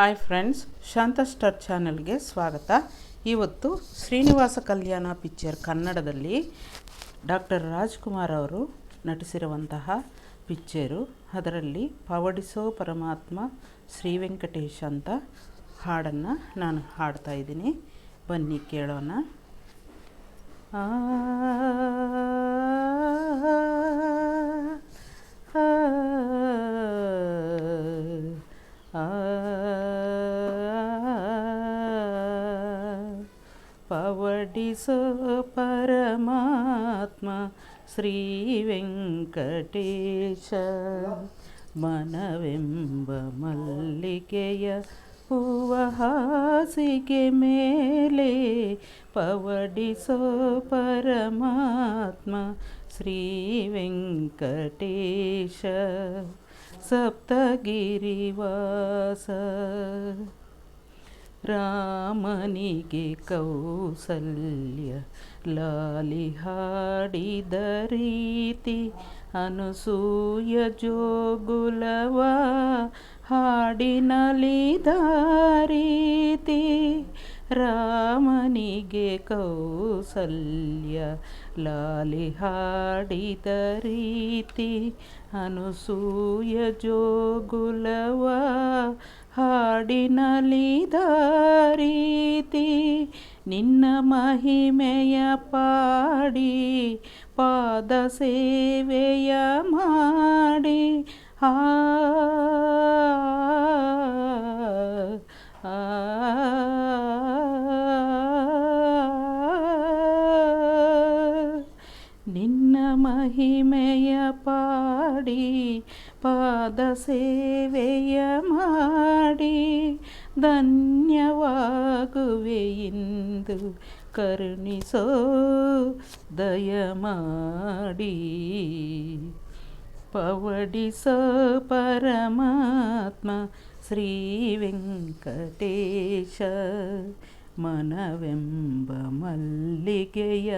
Hi friends ಶಾಂತ star ಚಾನಲ್ಗೆ ಸ್ವಾಗತ. ಇವತ್ತು ಶ್ರೀನಿವಾಸ ಕಲ್ಯಾಣ ಪಿಕ್ಚರ್ ಕನ್ನಡದಲ್ಲಿ ಡಾಕ್ಟರ್ ರಾಜ್ಕುಮಾರ್ ಅವರು ನಟಿಸಿರುವಂತಹ ಪಿಕ್ಚರು ಅದರಲ್ಲಿ ಪವಡಿಸೋ ಪರಮಾತ್ಮ ಶ್ರೀ ವೆಂಕಟೇಶ್ ಅಂತ ಹಾಡನ್ನು ನಾನು ಹಾಡ್ತಾ ಇದ್ದೀನಿ. ಬನ್ನಿ ಕೇಳೋಣ. ಆ ಪವಡಿಸೋ ಪರಮಾತ್ಮ ಶ್ರೀ ವೆಂಕಟೇಶ ಮನವೆಂಬ ಮಲ್ಲಿಗೆಯ ಹೂವ ಹಾಸಿಗೆ ಮೇಲೆ ಪವಡಿಸೋ ಪರಮಾತ್ಮ ಶ್ರೀ ವೆಂಕಟೇಶ ಸಪ್ತಗಿರಿವಾಸ ರಾಮನಿಗೆ ಕೌಸಲ್ಯ ಲಾಲಿ ಹಾಡಿದ ರೀತಿ ಅನಸೂಯ ಜೋಗುಲವ ಹಾಡಿನಲಿದ ರೀತಿ ರಾಮನಿಗೆ ಕೌಸಲ್ಯ ಲಾಲಿ ಹಾಡಿದ ರೀತಿ ಅನಸೂಯ ಜೋಗುಲವ ಹಾಡಿನಲಿದ ರೀತಿ ನಿನ್ನ ಮಹಿಮೆಯ ಪಾಡಿ ಪಾದ ಸೇವೆಯ ಮಾಡಿ ಆ ನಿನ್ನ ಮಹಿಮೆಯ ಪಾಡಿ ಪಾದ ಸೇವೆಯ ಮಾಡಿ ಧನ್ಯವಾಗುವೆ ಇಂದು ಕರುಣಿಸೋ ದಯ ಮಾಡಿ ಪವಡಿಸೋ ಪರಮಾತ್ಮ ಶ್ರೀ ವೆಂಕಟೇಶ ಮನವೆಂಬ ಮಲ್ಲಿಗೆಯ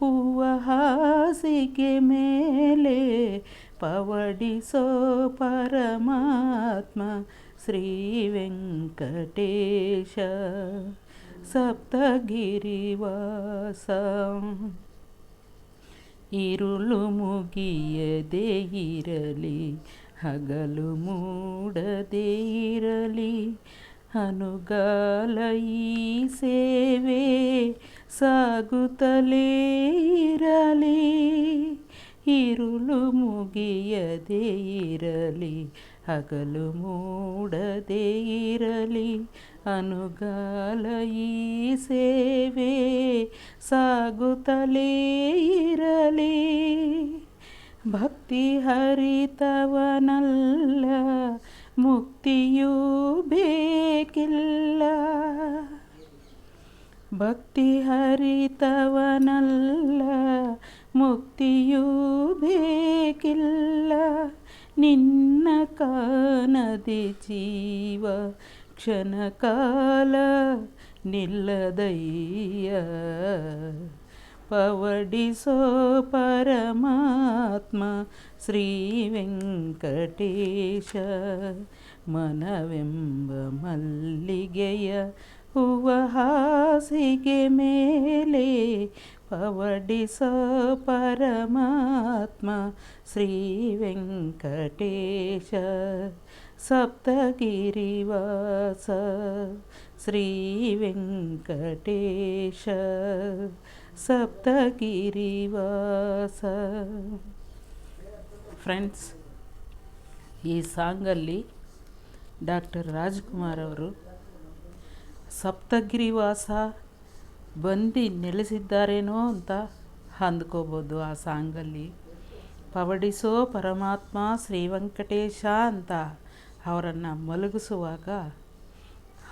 ಹೂವ ಹಾಸಿಗೆ ಮೇಲೆ ಪವಡಿಸೋ ಪರಮಾತ್ಮ ಶ್ರೀ ವೆಂಕಟೇಶ ಸಪ್ತಗಿರಿವಾಸ. ಇರುಳು ಮುಗಿಯದೇ ಇರಲಿ, ಹಗಲು ಮೂಡದೇ ಇರಲಿ ಅನುಗಾಲ ಈ ಸೇವೆ ಸಾಗುತ್ತಲೇ ಇರಲಿ, ಇರುಳು ಮುಗಿಯದೇ ಇರಲಿ, ಹಗಲು ಮೂಡದೇ ಇರಲಿ, ಅನುಗಾಲ ಈ ಸೇವೆ ಸಾಗುತ್ತಲೇ ಇರಲಿ. ಭಕ್ತಿ ಹರಿತವನಲ್ಲ, ಮುಕ್ತಿಯೂ ಬೇಕಿಲ್ಲ. ಭಕ್ತಿ ಹರಿತವನಲ್ಲ, ಮುಕ್ತಿಯೂ ಬೇಕಿಲ್ಲ. ನಿನ್ನ ಕಾನದೆ ಜೀವ ಕ್ಷಣಕಾಲ ನಿಲ್ಲದಯ್ಯ. ಪವಡಿಸೋ ಪರಮಾತ್ಮ ಶ್ರೀ ವೆಂಕಟೇಶ, ಮನವೆಂಬ ಮಲ್ಲಿಗೆಯ ಹೂವ ಹಾಸಿಗೆ ಮೇಲೆ ಪವಡಿಸ ಪರಮಾತ್ಮ ಶ್ರೀ ವೆಂಕಟೇಶ. ಸಪ್ತಗಿರಿವಾಸ ಶ್ರೀ ವೆಂಕಟೇಶ. ಸಪ್ತಗಿರಿವಾಸ. ಫ್ರೆಂಡ್ಸ್, ಈ ಸಾಂಗಲ್ಲಿ ಡಾಕ್ಟರ್ ರಾಜ್ಕುಮಾರ್ ಅವರು ಸಪ್ತಗಿರಿವಾಸ ಬಂದು ನೆಲೆಸಿದ್ದಾರೇನೋ ಅಂತ ಅಂದ್ಕೋಬೋದು ಆ ಸಾಂಗಲ್ಲಿ. ಪವಡಿಸೋ ಪರಮಾತ್ಮ ಶ್ರೀ ವೆಂಕಟೇಶ ಅಂತ ಅವರನ್ನು ಮಲಗಿಸುವಾಗ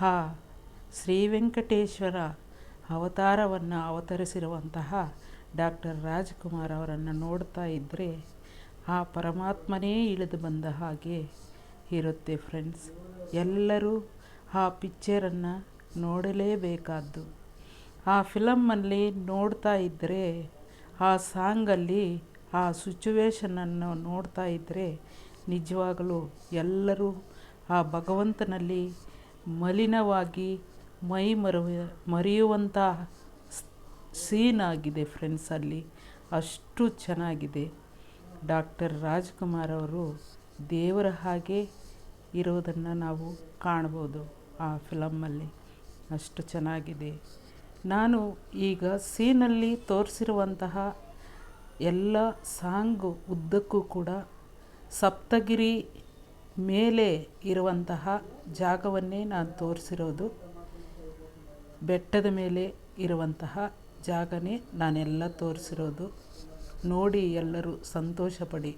ಆ ಶ್ರೀ ವೆಂಕಟೇಶ್ವರ ಅವತಾರವನ್ನು ಅವತರಿಸಿರುವಂತಹ ಡಾಕ್ಟರ್ ರಾಜ್ಕುಮಾರ್ ಅವರನ್ನು ನೋಡ್ತಾ ಇದ್ದರೆ ಆ ಪರಮಾತ್ಮನೇ ಇಳಿದು ಬಂದ ಹಾಗೆ ಇರುತ್ತೆ ಫ್ರೆಂಡ್ಸ್. ಎಲ್ಲರೂ ಆ ಪಿಕ್ಚರನ್ನು ನೋಡಲೇಬೇಕಾದ್ದು. ಆ ಫಿಲಮ್ಮಲ್ಲಿ ನೋಡ್ತಾ ಇದ್ದರೆ ಆ ಸಾಂಗಲ್ಲಿ ಆ ಸಿಚುವೇಶನನ್ನು ನೋಡ್ತಾ ಇದ್ದರೆ ನಿಜವಾಗಲೂ ಎಲ್ಲರೂ ಆ ಭಗವಂತನಲ್ಲಿ ಮಲಿನವಾಗಿ ಮೈ ಮರವ ಮರೆಯುವಂಥ ಸೀನ್ ಆಗಿದೆ ಫ್ರೆಂಡ್ಸ್ ಅಲ್ಲಿ ಅಷ್ಟು ಚೆನ್ನಾಗಿದೆ. ಡಾಕ್ಟರ್ ರಾಜ್ಕುಮಾರ್ ಅವರು ದೇವರ ಹಾಗೆ ಇರೋದನ್ನು ನಾವು ಕಾಣ್ಬೋದು ಆ ಫಿಲಮ್ಮಲ್ಲಿ ಅಷ್ಟು ಚೆನ್ನಾಗಿದೆ. ನಾನು ಈಗ ಸೀನಲ್ಲಿ ತೋರಿಸಿರುವಂತಹ ಎಲ್ಲ ಸಾಂಗು ಉದ್ದಕ್ಕೂ ಕೂಡ ಸಪ್ತಗಿರಿ ಮೇಲೆ ಇರುವಂತಹ ಜಾಗವನ್ನೇ ನಾನು ತೋರಿಸಿರೋದು. ಬೆಟ್ಟದ ಮೇಲೆ ಇರುವಂತಹ ಜಾಗನೇ ನಾನೆಲ್ಲ ತೋರಿಸಿರೋದು. ನೋಡಿ ಎಲ್ಲರೂ ಸಂತೋಷಪಡಿ.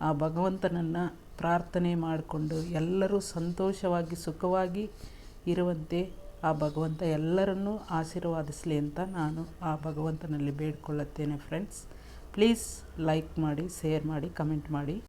ಆ ಭಗವಂತನನ್ನು ಪ್ರಾರ್ಥನೆ ಮಾಡಿಕೊಂಡು ಎಲ್ಲರೂ ಸಂತೋಷವಾಗಿ ಸುಖವಾಗಿ ಇರುವಂತೆ ಆ ಭಗವಂತ ಎಲ್ಲರನ್ನೂ ಆಶೀರ್ವಾದಿಸಲಿ ಅಂತ ನಾನು ಆ ಭಗವಂತನಲ್ಲಿ ಬೇಡಿಕೊಳ್ಳುತ್ತೇನೆ ಫ್ರೆಂಡ್ಸ್ ಪ್ಲೀಸ್ ಲೈಕ್ ಮಾಡಿ ಶೇರ್ ಮಾಡಿ ಕಮೆಂಟ್ ಮಾಡಿ.